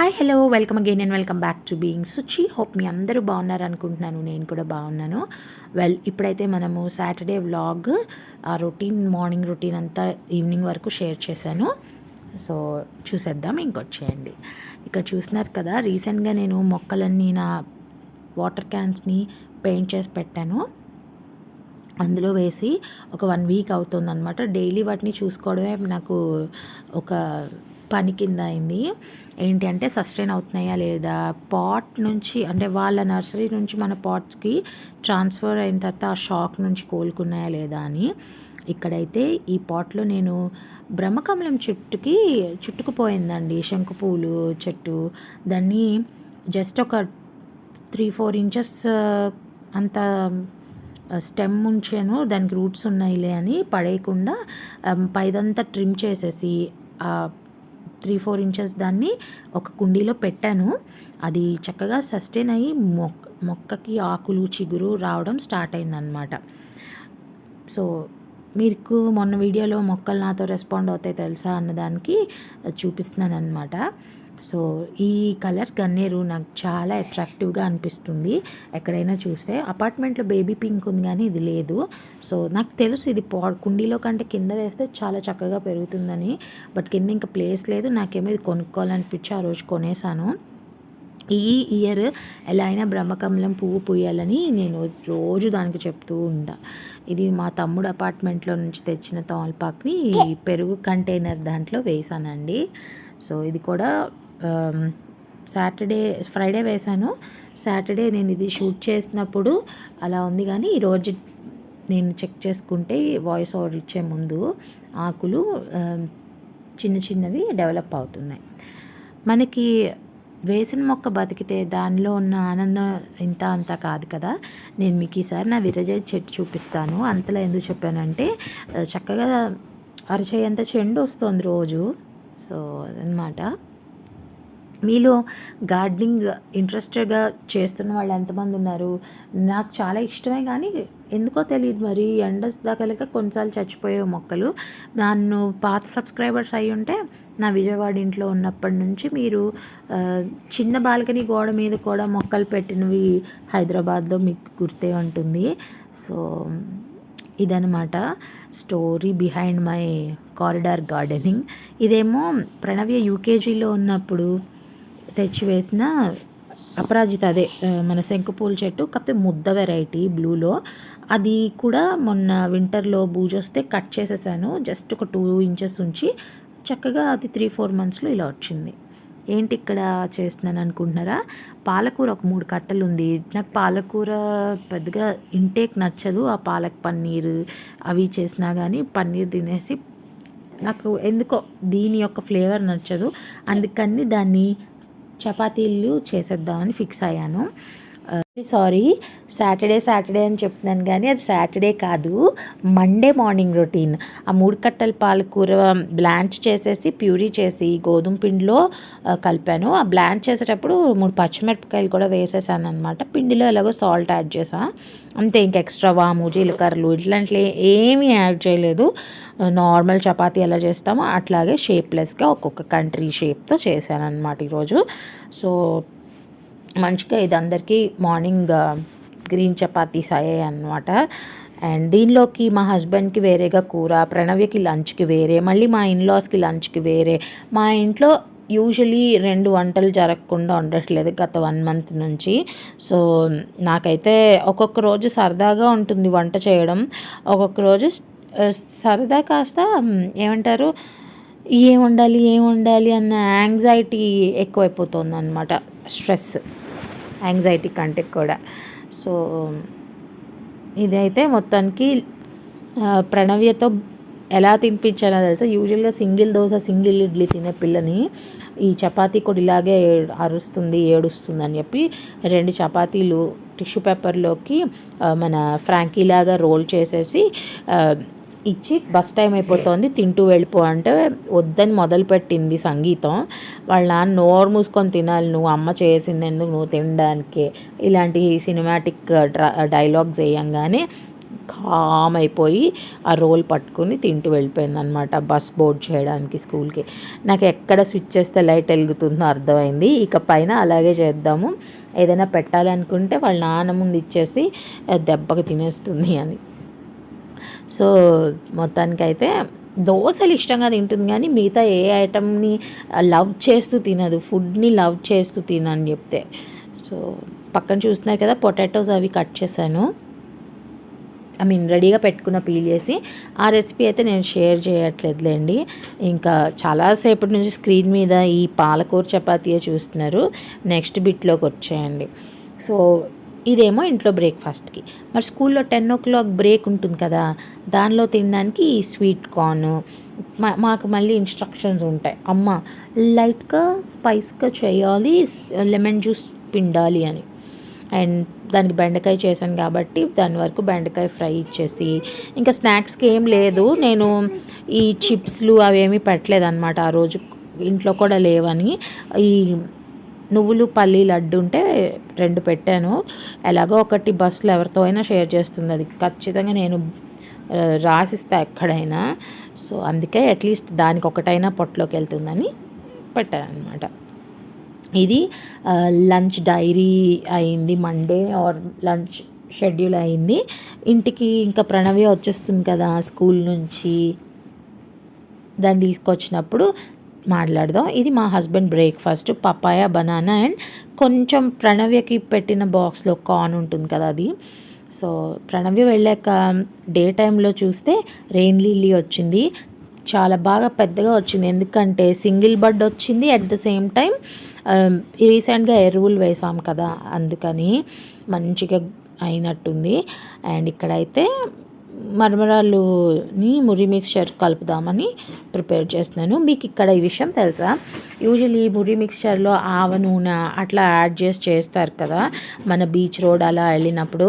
Hi hello welcome again and welcome back to being Suchi hope మీ అందరూ బాగున్నారు అనుకుంటున్నాను నేను కూడా బాగున్నాను. వెల్ ఇప్పుడైతే మనము సాటర్డే వ్లాగ్ ఆ రొటీన్ మార్నింగ్ రొటీన్ అంతా ఈవినింగ్ వరకు షేర్ చేశాను. సో చూసేద్దాం ఇంకొచ్చేయండి ఇక్కడ చూస్తున్నారు కదా రీసెంట్గా నేను మొక్కలన్నీ నా వాటర్ క్యాన్స్ని పెయింట్ చేసి పెట్టాను. అందులో వేసి ఒక వన్ వీక్ అవుతుంది అనమాట డైలీ వాటిని చూసుకోవడమే నాకు ఒక పని కింద అయింది. ఏంటి అంటే సస్టైన్ అవుతున్నాయా లేదా? పాట్ నుంచి అంటే వాళ్ళ నర్సరీ నుంచి మన పాట్స్కి ట్రాన్స్ఫర్ అయిన తర్వాత ఆ షాక్ నుంచి కోలుకున్నాయా లేదా అని. ఇక్కడైతే ఈ పాట్లో నేను బ్రహ్మకమలం చెట్టుకి చుట్టుకుపోయిందండి. శంకుపూలు చెట్టు. దాన్ని జస్ట్ ఒక త్రీ ఫోర్ ఇంచెస్ అంత స్టెమ్ ఉంచాను. దానికి రూట్స్ ఉన్నాయిలే అని పడేయకుండా పైదంతా ట్రిమ్ చేసేసి త్రీ ఫోర్ ఇంచెస్ దాన్ని ఒక కుండీలో పెట్టాను. అది చక్కగా సస్టైన్ అయ్యి మొక్క మొక్కకి ఆకులు చిగురు రావడం స్టార్ట్ అయిందనమాట సో మీకు మొన్న వీడియోలో మొక్కలు నాతో రెస్పాండ్ అవుతాయి తెలుసా అన్నదానికి చూపిస్తున్నాను అనమాట సో ఈ కలర్ గన్నేరు నాకు చాలా అట్రాక్టివ్గా అనిపిస్తుంది. ఎక్కడైనా చూస్తే. అపార్ట్మెంట్లో బేబీ పింక్ ఉంది కానీ ఇది లేదు. సో నాకు తెలుసు ఇది పా కుండీలో కంటే కింద వేస్తే చాలా చక్కగా పెరుగుతుందని. బట్ కింద ఇంకా ప్లేస్ లేదు. నాకేమో ఇది కొనుక్కోవాలనిపించి ఆ రోజు కొనేసాను. ఈ ఇయర్ ఎలా అయినా బ్రహ్మకమలం పువ్వు పూయాలని నేను రోజు దానికి చెప్తూ ఉంటా. ఇది మా తమ్ముడు అపార్ట్మెంట్లో నుంచి తెచ్చిన తోల్పాక్ని పెరుగు కంటైనర్ దాంట్లో వేసానండి. సో ఇది కూడా సాటర్డే ఫ్రైడే వేశాను. సాటర్డే నేను ఇది షూట్ చేసినప్పుడు అలా ఉంది కానీ ఈరోజు నేను చెక్ చేసుకుంటే వాయిస్ ఓవర్ ఇచ్చే ముందు ఆకులు చిన్న చిన్నవి డెవలప్ అవుతున్నాయి. మనకి వేసిన మొక్క బతికితే దానిలో ఉన్న ఆనందం ఇంత అంత కాదు కదా. నేను మీకు ఈసారి నా విరజయ చెట్టు చూపిస్తాను. అంతలా ఎందుకు చెప్పానంటే చక్కగా అరచేయంత చెండు వస్తుంది రోజు. సో అదనమాట మీలో గార్డెనింగ్ ఇంట్రెస్టెడ్గా చేస్తున్న వాళ్ళు ఎంతమంది ఉన్నారు? నాకు చాలా ఇష్టమే కానీ ఎందుకో తెలియదు మరి. ఎండ దాకా కొన్నిసార్లు చచ్చిపోయే మొక్కలు. నన్ను పాత సబ్స్క్రైబర్స్ అయి ఉంటే నా విజయవాడ ఇంట్లో ఉన్నప్పటి నుంచి మీరు చిన్న బాల్కనీ గోడ మీద కూడా మొక్కలు పెట్టినవి హైదరాబాద్లో మీకు గుర్తే ఉంటుంది. సో ఇదనమాట story behind my corridor gardening. ఇదేమో ప్రణవ్య యూకేజీలో ఉన్నప్పుడు తెచ్చివేసిన అపరాజిత అదే మన శంకుపూల చెట్టు కాకపోతే ముద్ద వెరైటీ బ్లూలో. అది కూడా మొన్న వింటర్లో బూజు వస్తే కట్ చేసేసాను. జస్ట్ ఒక టూ ఇంచెస్ ఉంచి చక్కగా అది త్రీ ఫోర్ మంత్స్లో ఇలా వచ్చింది. ఏంటి ఇక్కడ చేస్తున్నాను అనుకుంటున్నారా? పాలకూర ఒక మూడు కట్టలు ఉంది. నాకు పాలకూర పెద్దగా ఇంటేక్ నచ్చదు. ఆ పాలక్ పన్నీర్ అవి చేసినా కానీ పన్నీర్ తినేసి నాకు ఎందుకో దీని యొక్క ఫ్లేవర్ నచ్చదు. అందుకని దాన్ని చపాతీలు చేసేద్దామని ఫిక్స్ అయ్యాను. సారీ సాటర్డే సాటర్డే అని చెప్తున్నాను కానీ అది సాటర్డే కాదు. మండే మార్నింగ్ రొటీన్ ఆ మూడు కట్టల పాలకూర బ్లాంచ్ um, చేసేసి ప్యూరీ చేసి గోధుమ పిండిలో uh, కలిపాను. ఆ బ్లాంచ్ చేసేటప్పుడు మూడు పచ్చిమిరపకాయలు కూడా వేసేసాను అనమాట పిండిలో ఎలాగో సాల్ట్ యాడ్ చేసా. అంతే ఇంక ఎక్స్ట్రా వాము జీలకర్రలు ఇట్లాంటి ఏమీ యాడ్ చేయలేదు. Uh, నార్మల్ చపాతీ ఎలా చేస్తామో అట్లాగే షేప్లెస్గా ఒక్కొక్క కంట్రీ షేప్తో చేశాను అనమాట ఈరోజు. సో మంచిగా ఇది అందరికీ మార్నింగ్ గ్రీన్ చపాతీస్ అయ్యాయి అనమాట అండ్ దీనిలోకి మా హస్బెండ్కి వేరేగా కూర ప్రణవ్యకి లంచ్కి వేరే మళ్ళీ మా ఇన్లాస్కి లంచ్కి వేరే. మా ఇంట్లో యూజువలీ రెండు వంటలు జరగకుండా ఉండట్లేదు గత వన్ మంత్ నుంచి. సో నాకైతే ఒక్కొక్క రోజు సరదాగా ఉంటుంది వంట చేయడం. ఒక్కొక్క రోజు సరదా కాస్త ఏమంటారు ఏం ఉండాలి ఏం వండాలి అన్న యాంగ్జైటీ ఎక్కువైపోతుంది అనమాట స్ట్రెస్ యాంగ్జైటీ కంటే కూడా. సో ఇదైతే మొత్తానికి ప్రణవ్యతో ఎలా తినిపించాలో తెలుసా? యూజువల్గా సింగిల్ దోశ సింగిల్ ఇడ్లీ తినే పిల్లని ఈ చపాతీ కూడా ఇలాగే అరుస్తుంది ఏడుస్తుంది అని చెప్పి రెండు చపాతీలు టిష్యూ పేపర్లోకి మన ఫ్రాంకీలాగా రోల్ చేసేసి ఇచ్చి బస్ టైం అయిపోతుంది తింటూ వెళ్ళిపో అంటే వద్దని మొదలుపెట్టింది సంగీతం. వాళ్ళ నాన్న నోరు మూసుకొని తినాలి నువ్వు అమ్మ చేసింది ఎందుకు నువ్వు తినడానికి? ఇలాంటి సినిమాటిక్ డైలాగ్స్ వేయంగానే కామ్ అయిపోయి ఆ రోల్ పట్టుకుని తింటూ వెళ్ళిపోయింది అనమాట బస్ బోర్డ్ చేయడానికి స్కూల్కి. నాకు ఎక్కడ స్విచ్ చేస్తే లైట్ వెలుగుతుందో అర్థమైంది. ఇక పైన అలాగే చేద్దాము. ఏదైనా పెట్టాలనుకుంటే వాళ్ళ నాన్న ముందు ఇచ్చేసి దెబ్బకి తినేస్తుంది అని. సో మొత్తానికైతే దోశలు ఇష్టంగా తింటుంది కానీ మిగతా ఏ ఐటమ్ని లవ్ చేస్తూ తినదు ఫుడ్ని లవ్ చేస్తూ తినని చెప్తే. సో పక్కన చూస్తున్నారు కదా పొటాటోస్ అవి కట్ చేశాను. ఐ మీన్ రెడీగా పెట్టుకున్న పీల్ చేసి ఆ రెసిపీ అయితే నేను షేర్ చేయట్లేదులేండి. ఇంకా చాలాసేపటి నుంచి స్క్రీన్ మీద ఈ పాలకూర చపాతీయే చూస్తున్నారు. నెక్స్ట్ బిట్లోకి వచ్చేయండి. సో ఇదేమో ఇంట్లో బ్రేక్ఫాస్ట్కి. మరి స్కూల్లో టెన్ ఓ క్లాక్ బ్రేక్ ఉంటుంది కదా దానిలో తినడానికి ఈ స్వీట్ కార్న్ మా మాకు మళ్ళీ ఇన్స్ట్రక్షన్స్ ఉంటాయి. అమ్మ లైట్గా స్పైస్గా చేయాలి లెమన్ జ్యూస్ పిండాలి అని. అండ్ దానికి బెండకాయ చేశాను కాబట్టి దాని వరకు బెండకాయ ఫ్రై ఇచ్చేసి ఇంకా స్నాక్స్కి ఏం లేదు. నేను ఈ చిప్స్లు అవేమీ పెట్టలేదు అనమాట ఆ రోజు ఇంట్లో కూడా లేవని ఈ నువ్వులు పల్లి లడ్డు ఉంటే రెండు పెట్టాను. ఎలాగో ఒకటి బస్సులో ఎవరితో అయినా షేర్ చేస్తుంది అది. ఖచ్చితంగా నేను రాసిస్తా ఎక్కడైనా. సో అందుకే అట్లీస్ట్ దానికి ఒకటైనా పొట్టలోకి వెళ్తుందని పెట్టాను అనమాట ఇది లంచ్ డైరీ అయింది మండే ఆర్ లంచ్ షెడ్యూల్ అయింది. ఇంటికి ఇంకా ప్రణవి వచ్చేస్తుంది కదా స్కూల్ నుంచి. దాన్ని తీసుకొచ్చినప్పుడు మాట్లాడదాం. ఇది మా husband breakfast papaya banana and కొంచెం ప్రణవ్యకి పెట్టిన బాక్స్లో కార్న్ ఉంటుంది కదా అది. సో ప్రణవ్య వెళ్ళాక డే టైంలో చూస్తే రెయిన్ లిల్లీ వచ్చింది. చాలా బాగా పెద్దగా వచ్చింది. ఎందుకంటే సింగిల్ బర్డ్ వచ్చింది. అట్ ద సేమ్ టైం రీసెంట్గా ఎరువులు వేసాం కదా అందుకని మంచిగా అయినట్టుంది. అండ్ ఇక్కడైతే మరమరాలుని మురి మిక్స్చర్ కలుపుదామని ప్రిపేర్ చేస్తున్నాను. మీకు ఇక్కడ ఈ విషయం తెలుసా? యూజువలీ మురి మిక్స్చర్లో ఆవ నూనె అట్లా యాడ్ చేసి చేస్తారు కదా మన బీచ్ రోడ్ అలా వెళ్ళినప్పుడు.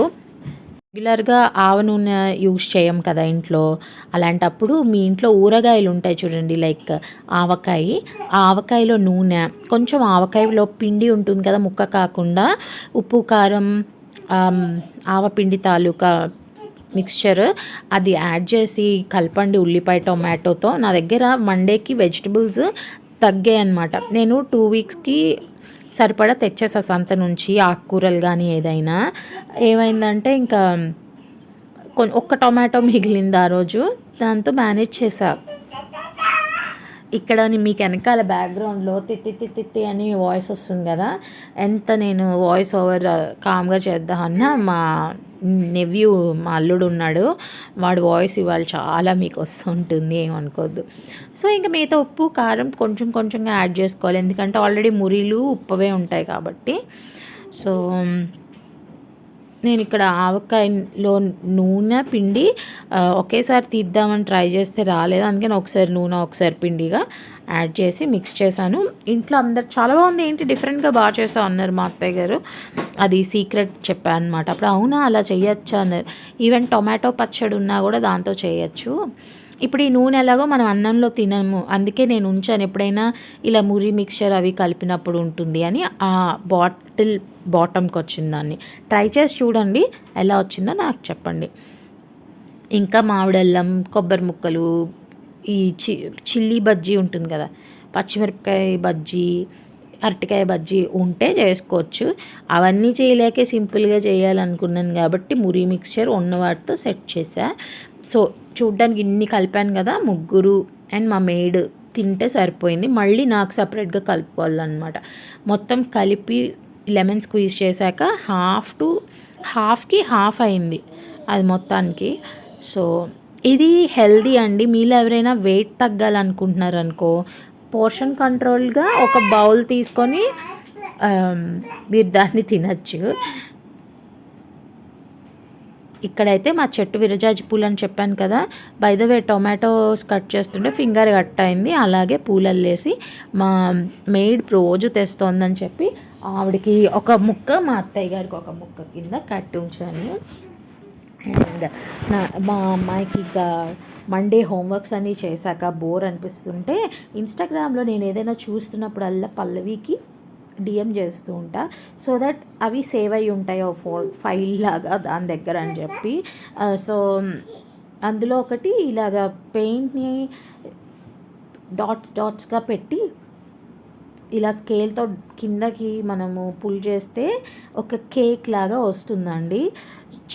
రెగ్యులర్గా ఆవ నూనె యూస్ చేయం కదా ఇంట్లో. అలాంటప్పుడు మీ ఇంట్లో ఊరగాయలు ఉంటాయి చూడండి లైక్ ఆవకాయ. ఆవకాయలో నూనె కొంచెం ఆవకాయలో పిండి ఉంటుంది కదా ముక్క కాకుండా ఉప్పు కారం ఆవపిండి తాలూకా మిక్స్చర్. అది యాడ్ చేసి కలపండి ఉల్లిపాయ టొమాటోతో. నా దగ్గర మండేకి వెజిటబుల్స్ తగ్గాయి అనమాట నేను టూ వీక్స్కి సరిపడా తెచ్చేసా సంత నుంచి ఆకుకూరలు కానీ ఏదైనా. ఏమైందంటే ఇంకా ఒక్క టొమాటో మిగిలింది ఆ రోజు. దాంతో మేనేజ్ చేసా. ఇక్కడ మీ మీకు వెనకాల బ్యాక్గ్రౌండ్లో తిత్తి తిత్తి తిత్తి అని వాయిస్ వస్తుంది కదా. ఎంత నేను వాయిస్ ఓవర్ కామ్గా చేద్దామన్నా మా నెవ్యూ మా అల్లుడు ఉన్నాడు. వాడు వాయిస్ ఇవాళ చాలా మీకు వస్తుంటుంది ఏమనుకోద్దు సో ఇంకా మిగతా ఉప్పు కారం కొంచెం కొంచెంగా యాడ్ చేసుకోవాలి. ఎందుకంటే ఆల్రెడీ మురీలు ఉప్పవే ఉంటాయి కాబట్టి. సో నేను ఇక్కడ ఆవకాయలో నూనె పిండి ఒకేసారి తీద్దామని ట్రై చేస్తే రాలేదు. అందుకని ఒకసారి నూనె ఒకసారి పిండిగా యాడ్ చేసి మిక్స్ చేశాను. ఇంట్లో అందరు చాలా బాగుంది. ఏంటి? డిఫరెంట్గా బాగా చేస్తా అన్నారు మా అత్తయ్య గారు. అది సీక్రెట్ చెప్పాను అనమాట అప్పుడు అవునా? అలా చేయొచ్చా అన్నారు. ఈవెన్ టొమాటో పచ్చడి ఉన్నా కూడా దాంతో చేయొచ్చు. ఇప్పుడు ఈ నూనె ఎలాగో మనం అన్నంలో తినము. అందుకే నేను ఉంచాను. ఎప్పుడైనా ఇలా మురి మిక్చర్ అవి కలిపినప్పుడు ఉంటుంది అని ఆ బాటిల్ బాటమ్కి వచ్చింది దాన్ని. ట్రై చేసి చూడండి ఎలా వచ్చిందో నాకు చెప్పండి. ఇంకా మామిడల్లం కొబ్బరి ముక్కలు ఈ చి చిల్లీ బజ్జీ ఉంటుంది కదా పచ్చిమిరపకాయ బజ్జీ అరటికాయ బజ్జీ ఉంటే చేసుకోవచ్చు. అవన్నీ చేయలేకే సింపుల్గా చేయాలనుకున్నాను కాబట్టి మురి మిక్చర్ ఉన్న వాటితో సెట్ చేసా సో చూడ్డానికి ఇన్ని కలిపాను కదా ముగ్గురు అండ్ మా మేడ్ తింటే సరిపోయింది. మళ్ళీ నాకు సపరేట్గా కలుపుకోవాలన్నమాట. మొత్తం కలిపి లెమన్ స్క్వీజ్ చేశాక హాఫ్ టు హాఫ్కి హాఫ్ అయింది అది మొత్తానికి. సో ఇది హెల్దీ అండి. మీలో ఎవరైనా వెయిట్ తగ్గాలనుకుంటున్నారనుకో పోర్షన్ కంట్రోల్గా ఒక బౌల్ తీసుకొని um, మీరు దాన్ని తినచ్చు. ఇక్కడైతే మా చెట్టు విరజాజి పూలు అని చెప్పాను కదా. బై ద టొమాటోస్ కట్ చేస్తుంటే ఫింగర్ కట్ అయింది. అలాగే పూలలు వేసి మా మెయిడ్ రోజు తెస్తోందని చెప్పి ఆవిడకి ఒక ముక్క మా అత్తయ్య గారికి ఒక ముక్క కింద కట్టి ఉంచాను. అండ్ నా మా అమ్మాయికి ఇక మండే హోంవర్క్స్ అన్నీ చేశాక బోర్ అనిపిస్తుంటే ఇన్స్టాగ్రామ్లో నేను ఏదైనా చూస్తున్నప్పుడల్లా పల్లవికి డిఎం చేస్తూ ఉంటా. సో దట్ అవి సేవ్ అయి ఉంటాయి ఓ ఫో ఫైల్ లాగా దాని దగ్గర అని చెప్పి. Uh, సో అందులో ఒకటి ఇలాగా పెయింట్ని డాట్స్ డాట్స్గా పెట్టి ఇలా స్కేల్తో కిందకి మనము పుల్ చేస్తే ఒక కేక్ లాగా వస్తుందండి.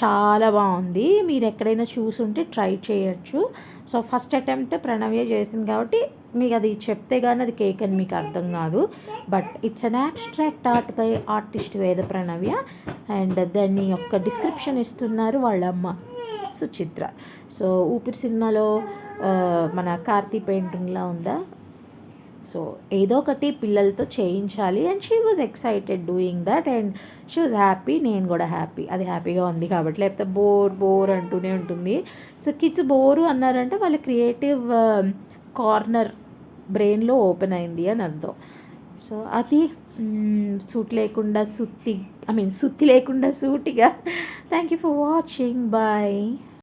చాలా బాగుంది. మీరు ఎక్కడైనా చూసుంటే ట్రై చేయొచ్చు. సో ఫస్ట్ అటెంప్ట్ ప్రణవ్య చేసింది కాబట్టి మీకు అది చెప్తే కానీ అది కేక్ అని మీకు అర్థం కాదు. But it's an abstract art by artist Veda Pranavya. And దాన్ని యొక్క డిస్క్రిప్షన్ ఇస్తున్నారు వాళ్ళ అమ్మ సుచిత్ర. సో ఊపిరి సినిమాలో మన కార్తీ పెయింటింగ్లా ఉందా? సో ఏదో ఒకటి పిల్లలతో చేయించాలి. And she was excited doing that and she was happy నేను కూడా హ్యాపీ అది హ్యాపీగా ఉంది కాబట్టి లేకపోతే బోర్ బోర్ అంటూనే ఉంటుంది. సో కిడ్స్ బోరు అన్నారంటే వాళ్ళ క్రియేటివ్ కార్నర్ బ్రెయిన్లో ఓపెన్ అయింది అని అర్థం. సో అది సూట్ లేకుండా సుత్తి ఐ మీన్ సుత్తి లేకుండా సూటిగా. Thank you for watching bye